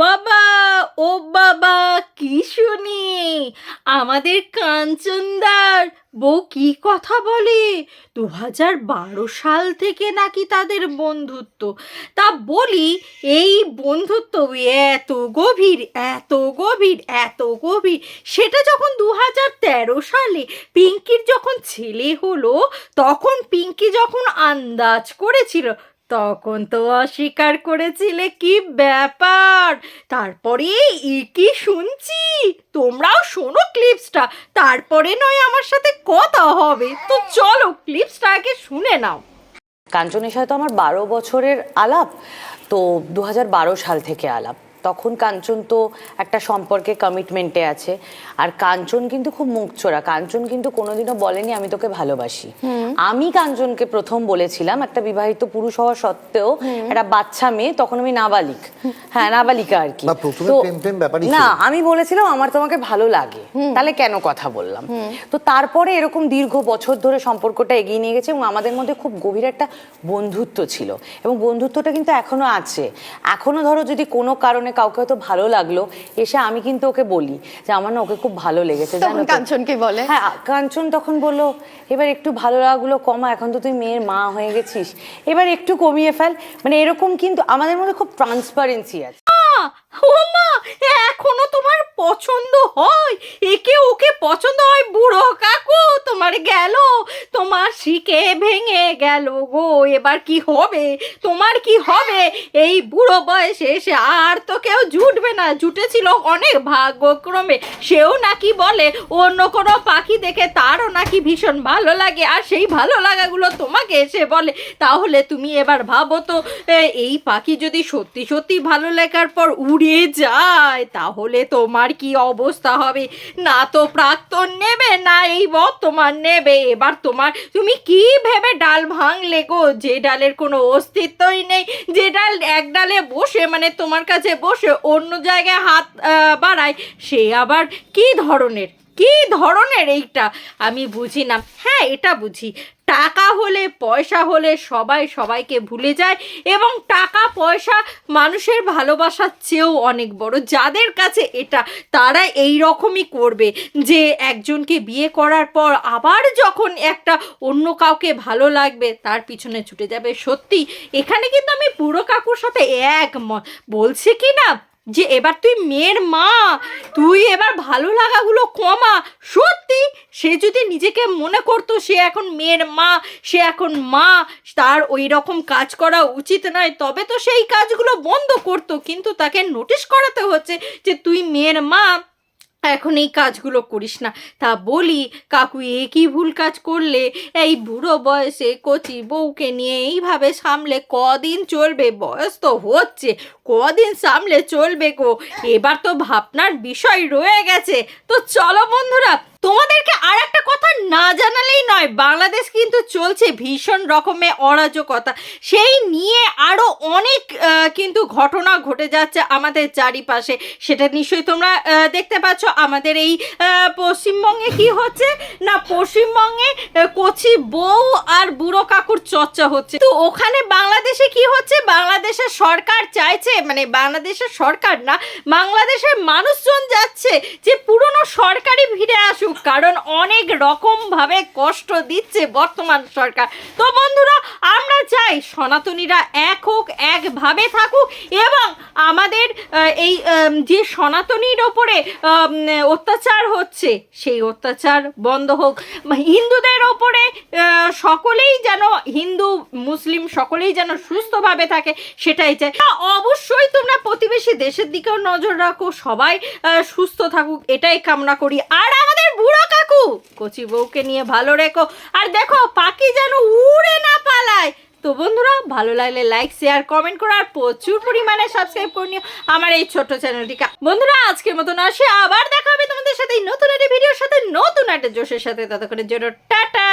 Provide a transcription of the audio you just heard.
বাবা, ও বাবা, কি শুনি? আমাদের কাঞ্চনদার বউ কি কথা বলে? দু হাজার বারো সাল থেকে নাকি তাদের বন্ধুত্ব। তা বলি, এই বন্ধুত্ব এত গভীর এত গভীর এত গভীর। সেটা যখন দু হাজার তেরো সালে পিঙ্কির যখন ছেলে হলো, তখন পিঙ্কি যখন আন্দাজ করেছিল তখন তো অস্বীকার করেছিলে কি ব্যাপার? তারপরে ই কি শুনছি? তোমরাও শোনো ক্লিপসটা তারপরে নয় আমার সাথে কথা হবে। তো চলো ক্লিপসটা আগে শুনে নাও। কাঞ্চনের সাথে তো আমার বারো বছরের আলাপ তো দু হাজার বারো সাল থেকে আলাপ। তখন কাঞ্চন তো একটা সম্পর্কে কমিটমেন্টে আছে। আর কাঞ্চন কিন্তু খুব মুখ চোরা কাঞ্চন কিন্তু কোনোদিনও বলেনি আমি তোকে ভালোবাসি। আমি কাঞ্চনকে প্রথম বলেছিলাম একটা বিবাহিত পুরুষ হওয়া সত্ত্বেও একটা বাচ্চা মেয়ে তখন আমি নাবালিক। হ্যাঁ নাবালিকা আর কি। না। আমি বলেছিলাম আমার তোমাকে ভালো লাগে। তাহলে কেন কথা বললাম? তো তারপরে এরকম দীর্ঘ বছর ধরে সম্পর্কটা এগিয়ে নিয়ে গেছে এবং আমাদের মধ্যে খুব গভীর একটা বন্ধুত্ব ছিল। এবং বন্ধুত্বটা কিন্তু এখনও আছে। এখনও ধরো যদি কোনো কারণে কাউকে হয়তো ভালো লাগল এসে আমি কিন্তু ওকে বলি যে আমার না ওকে খুব ভালো লেগেছে তখন জানো কাঞ্চন বলে? হ্যাঁ কাঞ্চন তখন বলল এবার একটু ভালো লাগাগুলো কমা, এখন তো তুই মেয়ের মা হয়ে গেছিস। এবার একটু কমিয়ে ফেল। মানে এরকম কিন্তু আমাদের মধ্যে খুব ট্রান্সপারেন্সি আছে। ও মা, এখনও তোমার পছন্দ হয়? একে ওকে পছন্দ হয় বুড়ো শিকে ভেঙে গেল গো, এবার কি হবে? তোমার কি হবে? এই বুড়ো বয়সে এসে আর তো কেউ জুটবে না। জুটেছিল অনেক ভাগ্যক্রমে। সেও নাকি বলে, অন্য কোনো পাখি দেখে তারও নাকি ভীষণ ভালো লাগে, আর সেই ভালো লাগাগুলো তোমাকে এসে বলে। তাহলে তুমি এবার ভাবো তো এই পাখি যদি সত্যি সত্যি ভালো লাগার পর উড়ে যায়, তাহলে তোমার কি অবস্থা হবে? না তো প্রাক্তন নেবে, না এই বর্তমান নেবে। এবার তোমার তুমি কি ভেবে ডাল ভাঙলে গো? যে ডালের কোনো অস্তিত্বই নেই। যে ডাল এক ডালে বসে মানে তোমার কাছে বসে অন্য জায়গায় হাত বাড়ায়, সে আবার কি ধরনের? কি ধরনের এইটা? আমি বুঝি না। হ্যাঁ এটা বুঝি। টাকা হলে পয়সা হলে সবাই সবাইকে ভুলে যায় এবং টাকা, পয়সা মানুষের ভালোবাসার চেয়েও অনেক বড়। যাদের কাছে এটা, তারা এই রকমই করবে যে একজনকে বিয়ে করার পর আবার যখন একটা অন্য কাউকে ভালো লাগবে, তার পিছনে ছুটে যাবে। সত্যি, এখানে কিন্তু আমি পুরো কাকুর সাথে একমত। বলছি কি না? যে এবার তুই মেয়ের মা, তুই এবার ভালো লাগাগুলো কমা। সত্যি, সে যদি নিজেকে মনে করতো সে এখন মেয়ের মা, সে এখন মা, তার ওই রকম কাজ করা উচিত নয়, তবে তো সেই কাজগুলো বন্ধ করতো। কিন্তু তাকে নোটিশ করাতে হচ্ছে যে তুই মেয়ের মা। এখন এই কাজগুলো করিস না। তা বলি, কাকু একই ভুল কাজ করলে? এই বুড়ো বয়সে কচি বউকে নিয়ে এইভাবে সামলে কদিন চলবে? বয়স তো হচ্ছে, কদিন সামলে চলবে গো। এবার তো ভাবনার বিষয় রয়ে গেছে। তো চলো বন্ধুরা, তোমাদেরকে আর একটা কথা না জানালেই নয়, বাংলাদেশ কিন্তু চলছে ভীষণ রকমের অরাজকতা। সেই নিয়ে আরও অনেক কিন্তু ঘটনা ঘটে যাচ্ছে আমাদের চারিপাশে। সেটা নিশ্চয়ই তোমরা দেখতে পাচ্ছ। আমাদের এই পশ্চিমবঙ্গে কি হচ্ছে? না, পশ্চিমবঙ্গে কচি বউ আর বুড়ো কাকুর চর্চা হচ্ছে। তো ওখানে বাংলাদেশে কি হচ্ছে? বাংলাদেশের সরকার চাইছে মানে বাংলাদেশের সরকার না, বাংলাদেশের মানুষজন যাচ্ছে যে পুরনো সরকারই ফিরে আসুক। কারণ অনেক রকমভাবে কষ্ট দিচ্ছে বর্তমান সরকার। তো বন্ধুরা আমরা চাই সনাতনীরা এক হোক, একভাবে থাকুক এবং আমাদের এই যে সনাতনীর ওপরে অত্যাচার হচ্ছে, সেই অত্যাচার বন্ধ হোক। হিন্দুদের ওপরে সকলেই যেন, হিন্দু, মুসলিম সকলেই যেন সুস্থভাবে থাকে, সেটাই চাই। অবশ্যই তোমরা প্রতিবেশী দেশের দিকেও নজর রাখো, সবাই সুস্থ থাকুক, এটাই কামনা করি। আর আমাদের বুড়ো কাকু, কচি বউকে নিয়ে ভালো রেখো। আর দেখো, পাখি যেন উড়ে না পালায়। তো বন্ধুরা, ভালো লাগলে লাইক শেয়ার কমেন্ট করো আর প্রচুর পরিমাণে সাবস্ক্রাইব করে নিও আমার এই ছোট্ট চ্যানেলটিকে বন্ধুরা, আজকের মতন আসে, আবার দেখা হবে তোমাদের সাথে নতুন একটা ভিডিওর সাথে, নতুন একটা জোশের সাথে। ততক্ষণের জন্য টাটা!